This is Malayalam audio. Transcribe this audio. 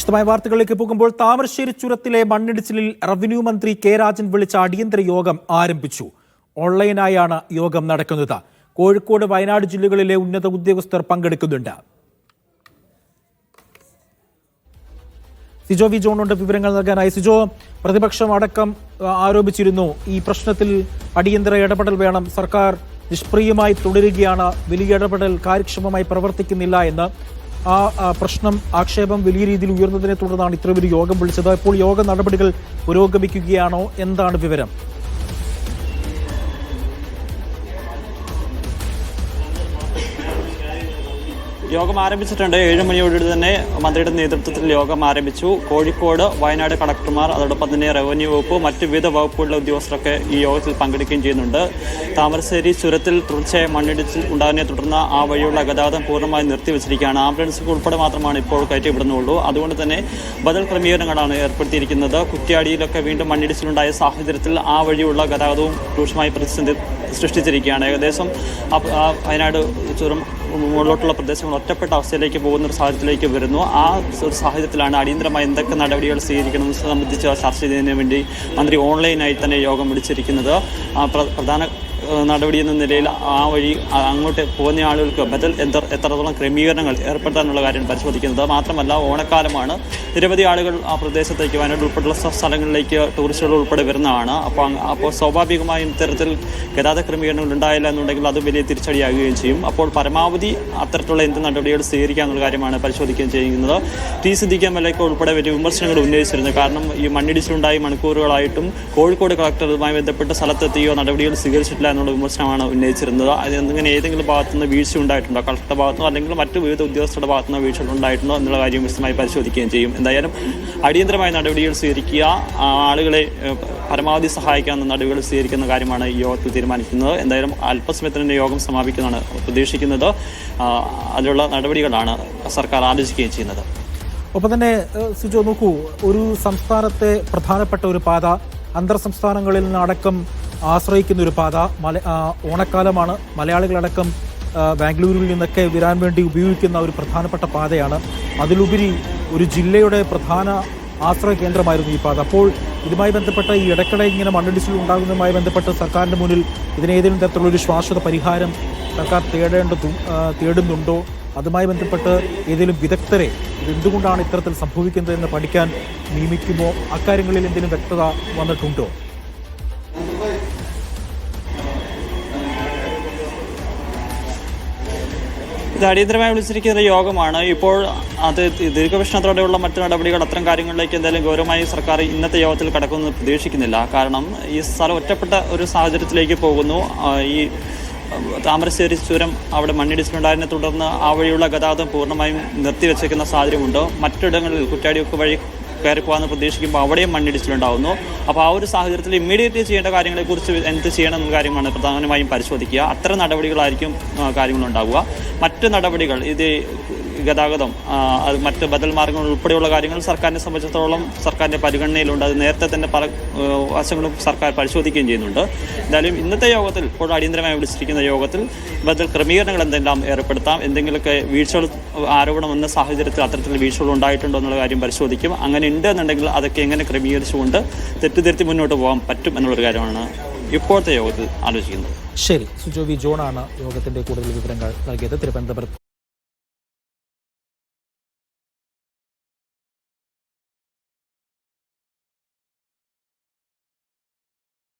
വിശദമായ വാർത്തകളിലേക്ക് പോകുമ്പോൾ താമരശ്ശേരി ചുരത്തിലെ മണ്ണിടിച്ചിലിൽ റവന്യൂ മന്ത്രി കെ രാജൻ വിളിച്ച അടിയന്തര യോഗം ആരംഭിച്ചു. ഓൺലൈനായാണ് യോഗം നടക്കുന്നത്. കോഴിക്കോട് വയനാട് ജില്ലകളിലെ ഉന്നത ഉദ്യോഗസ്ഥർ പങ്കെടുക്കുന്നുണ്ട്. സിജോ വി ജോണുണ്ട് വിവരങ്ങൾ നൽകാനായി. സിജോ പ്രതിപക്ഷം അടക്കം ആരോപിച്ചിരുന്നു. ഈ പ്രശ്നത്തിൽ അടിയന്തര ഇടപെടൽ വേണം. സർക്കാർ നിഷ്പ്രിയമായി തുടരുകയാണ്. വലിയ ഇടപെടൽ കാര്യക്ഷമമായി പ്രവർത്തിക്കുന്നില്ല എന്ന് ആ പ്രശ്നം ആക്ഷേപം വലിയ രീതിയിൽ ഉയർന്നതിനെ തുടർന്നാണ് ഇത്രയും ഒരു യോഗം വിളിച്ചത്. ഇപ്പോൾ യോഗ നടപടികൾ പുരോഗമിക്കുകയാണോ? എന്താണ് വിവരം? യോഗം ആരംഭിച്ചിട്ടുണ്ട്. ഏഴ് മണിയോട് തന്നെ മന്ത്രിയുടെ നേതൃത്വത്തിൽ യോഗം ആരംഭിച്ചു. കോഴിക്കോട് വയനാട് കളക്ടർമാർ അതോടൊപ്പം തന്നെ റവന്യൂ വകുപ്പ് മറ്റ് വിവിധ വകുപ്പുകളിലെ ഉദ്യോഗസ്ഥരൊക്കെ ഈ യോഗത്തിൽ പങ്കെടുക്കുകയും ചെയ്യുന്നുണ്ട്. താമരശ്ശേരി ചുരത്തിൽ തുടർച്ചയായ മണ്ണിടിച്ചിൽ ഉണ്ടാകുന്നതിനെ തുടർന്ന് ആ വഴിയുള്ള ഗതാഗതം പൂർണമായി നിർത്തിവെച്ചിരിക്കുകയാണ്. ആംബുലൻസ് ഉൾപ്പെടെ മാത്രമാണ് ഇപ്പോൾ കയറ്റി കയറ്റിവിടുന്നുള്ളൂ. അതുകൊണ്ട് തന്നെ ബദൽ ക്രമീകരണങ്ങളാണ് ഏർപ്പെടുത്തിയിരിക്കുന്നത്. കുറ്റ്യാടിയിലൊക്കെ വീണ്ടും മണ്ണിടിച്ചിലുണ്ടായ സാഹചര്യത്തിൽ ആ വഴിയുള്ള ഗതാഗതവും രൂക്ഷമായി പ്രതിസന്ധി സൃഷ്ടിച്ചിരിക്കുകയാണ്. ഏകദേശം വയനാട് ചുരം മുകളിലോട്ടുള്ള പ്രദേശങ്ങൾ ഒറ്റപ്പെട്ട അവസ്ഥയിലേക്ക് പോകുന്ന ഒരു സാഹചര്യത്തിലേക്ക് വരുന്നു. ആ ഒരു സാഹചര്യത്തിലാണ് അടിയന്തരമായി എന്തൊക്കെ നടപടികൾ സ്വീകരിക്കണമെന്ന് സംബന്ധിച്ച് ചർച്ച ചെയ്യുന്നതിന് വേണ്ടി മന്ത്രി ഓൺലൈനായി തന്നെ യോഗം വിളിച്ചിരിക്കുന്നത്. പ്രധാന ഏഹ്, നടപടി എന്ന നിലയിൽ ആ വഴി അങ്ങോട്ട് പോകുന്ന ആളുകൾക്ക് ബദൽ എത്ര എത്രത്തോളം ക്രമീകരണങ്ങൾ ഏർപ്പെടുത്താനുള്ള കാര്യം പരിശോധിക്കുന്നത് മാത്രമല്ല ഓണക്കാലമാണ്. നിരവധി ആളുകൾ ആ പ്രദേശത്തേക്ക് വയനാട് ഉൾപ്പെടെയുള്ള സ്ഥലങ്ങളിലേക്ക് ടൂറിസ്റ്റുകൾ ഉൾപ്പെടെ വരുന്നതാണ്. അപ്പോൾ അപ്പോൾ സ്വാഭാവികമായും ഇത്തരത്തിൽ ഗതാഗത ക്രമീകരണങ്ങൾ ഉണ്ടായില്ല എന്നുണ്ടെങ്കിൽ അത് വലിയ തിരിച്ചടിയാകുകയും ചെയ്യും. അപ്പോൾ പരമാവധി അത്തരത്തിലുള്ള എന്ത് നടപടികൾ സ്വീകരിക്കാനുള്ള കാര്യമാണ് പരിശോധിക്കുകയും ചെയ്യുന്നത്. ടി സിദ്ദിഖ് എം എൽ ഉൾപ്പെടെ വലിയ വിമർശനങ്ങൾ ഉന്നയിച്ചിരുന്നു. കാരണം ഈ മണ്ണിടിച്ചിലുണ്ടായി മണിക്കൂറുകളായിട്ടും കോഴിക്കോട് കളക്ടറുമായി ബന്ധപ്പെട്ട് സ്ഥലത്തെത്തിയോ നടപടികൾ സ്വീകരിച്ചിട്ടില്ല എന്നുള്ള വിമർശനമാണ് ഉന്നയിച്ചിരുന്നത്. അത് എന്തെങ്കിലും ഏതെങ്കിലും ഭാഗത്തുനിന്ന് വീഴ്ച ഉണ്ടായിട്ടുണ്ടോ? കളക്ടറുടെ ഭാഗത്തുനിന്നോ അല്ലെങ്കിൽ മറ്റു വിവിധ ഉദ്യോഗസ്ഥരുടെ ഭാഗത്തുനിന്ന് വീഴ്ചകൾ ഉണ്ടായിട്ടുണ്ടോ എന്നുള്ള കാര്യം വിശദമായി പരിശോധിക്കുകയും ചെയ്യും. എന്തായാലും അടിയന്തരമായ നടപടികൾ സ്വീകരിക്കുക ആളുകളെ പരമാവധി സഹായിക്കാവുന്ന നടപടികൾ സ്വീകരിക്കുന്ന കാര്യമാണ് ഈ യോഗത്തിൽ തീരുമാനിക്കുന്നത്. എന്തായാലും അല്പസമയത്തിന് യോഗം സമാപിക്കുന്നതാണ് പ്രതീക്ഷിക്കുന്നത് അതിലുള്ള നടപടികളാണ് സർക്കാർ ആലോചിക്കുകയും ചെയ്യുന്നത്. ഒപ്പം തന്നെ സുജോ നോക്കൂ ഒരു സംസ്ഥാനത്തെ പ്രധാനപ്പെട്ട ഒരു പാത അന്തർ സംസ്ഥാനങ്ങളിൽ നിന്നടക്കം ആശ്രയിക്കുന്ന ഒരു പാത മല ഓണക്കാലമാണ്. മലയാളികളടക്കം ബാംഗ്ലൂരിൽ നിന്നൊക്കെ വരാൻ വേണ്ടി ഉപയോഗിക്കുന്ന ഒരു പ്രധാനപ്പെട്ട പാതയാണ്. അതിലുപരി ഒരു ജില്ലയുടെ പ്രധാന ആശ്രയ കേന്ദ്രമായിരുന്നു ഈ പാത. അപ്പോൾ ഇതുമായി ബന്ധപ്പെട്ട ഈ ഇടയ്ക്കിടെ ഇങ്ങനെ മണ്ണിടിച്ചിൽ ഉണ്ടാകുന്നതുമായി ബന്ധപ്പെട്ട് സർക്കാരിന്റെ മുന്നിൽ ഇതിന് ഏതെങ്കിലും തരത്തിലുള്ള ഒരു ശ്വാശ്വത പരിഹാരം സർക്കാർ തേടേണ്ടതും തേടുന്നുണ്ടോ? അതുമായി ബന്ധപ്പെട്ട് ഏതെങ്കിലും വിദഗ്ധരെ ഇതെന്തുകൊണ്ടാണ് ഇത്തരത്തിൽ സംഭവിക്കുന്നതെന്ന് പഠിക്കാൻ നിയമിക്കുമോ? അക്കാര്യങ്ങളിൽ എന്തെങ്കിലും വ്യക്തത വന്നിട്ടുണ്ടോ? അടിയന്തരമായി വിളിച്ചിരിക്കുന്ന യോഗമാണ്. ഇപ്പോൾ അത് ദീർഘവീക്ഷണത്തോടെയുള്ള മറ്റു നടപടികൾ അത്തരം കാര്യങ്ങളിലേക്ക് എന്തായാലും ഗൗരവമായി സർക്കാർ ഇന്നത്തെ യോഗത്തിൽ കടക്കുമെന്ന് പ്രതീക്ഷിക്കുന്നില്ല. കാരണം ഈ സ്ഥലം ഒറ്റപ്പെട്ട ഒരു സാഹചര്യത്തിലേക്ക് പോകുന്നു. ഈ താമരശ്ശേരി ചുരം അവിടെ മണ്ണിടിച്ചിലുണ്ടായതിനെ തുടർന്ന് ആ വഴിയുള്ള ഗതാഗതം പൂർണമായും നിർത്തിവെച്ചേക്കുന്ന സാഹചര്യമുണ്ട്. മറ്റിടങ്ങളിൽ കുറ്റാടിയൊക്കെ വഴി കയറി പോകാമെന്ന് പ്രതീക്ഷിക്കുമ്പോൾ അവിടെയും മണ്ണിടിച്ചിലുണ്ടാവുന്നു. അപ്പോൾ ആ ഒരു സാഹചര്യത്തിൽ ഇമ്മീഡിയറ്റ്ലി ചെയ്യേണ്ട കാര്യങ്ങളെക്കുറിച്ച് എന്ത് ചെയ്യണം എന്ന കാര്യമാണ് പ്രധാനമായും പരിശോധിക്കുക. അത്തരം നടപടികളായിരിക്കും കാര്യങ്ങളുണ്ടാവുക. മറ്റ് നടപടികൾ ഇത് ഗതാഗതം അത് മറ്റ് ബദൽ മാർഗങ്ങൾ ഉൾപ്പെടെയുള്ള കാര്യങ്ങൾ സർക്കാരിനെ സംബന്ധിച്ചിടത്തോളം സർക്കാരിന്റെ പരിഗണനയിലുണ്ട്. അത് നേരത്തെ തന്നെ പല വശങ്ങളും സർക്കാർ പരിശോധിക്കുകയും ചെയ്യുന്നുണ്ട്. എന്തായാലും ഇന്നത്തെ യോഗത്തിൽ ഇപ്പോൾ അടിയന്തരമായി വിളിച്ചിരിക്കുന്ന യോഗത്തിൽ ബദൽ ക്രമീകരണങ്ങൾ എന്തെല്ലാം ഏർപ്പെടുത്താം എന്തെങ്കിലുമൊക്കെ വീഴ്ചകൾ ആരോപണം എന്ന സാഹചര്യത്തിൽ അത്തരത്തിൽ വീഴ്ചകൾ ഉണ്ടായിട്ടുണ്ടോ എന്നുള്ള കാര്യം പരിശോധിക്കും. അങ്ങനെ ഉണ്ട് എന്നുണ്ടെങ്കിൽ അതൊക്കെ എങ്ങനെ ക്രമീകരിച്ചുകൊണ്ട് തെറ്റുതിരുത്തി മുന്നോട്ട് പോകാൻ പറ്റും എന്നുള്ളൊരു കാര്യമാണ് ഇപ്പോഴത്തെ യോഗത്തിൽ ആലോചിക്കുന്നത്. ശരി. സുജോവി ജോണാണ് യോഗത്തിന്റെ കൂടുതൽ വിവരങ്ങൾ നൽകിയത്. തിരുവനന്തപുരത്ത്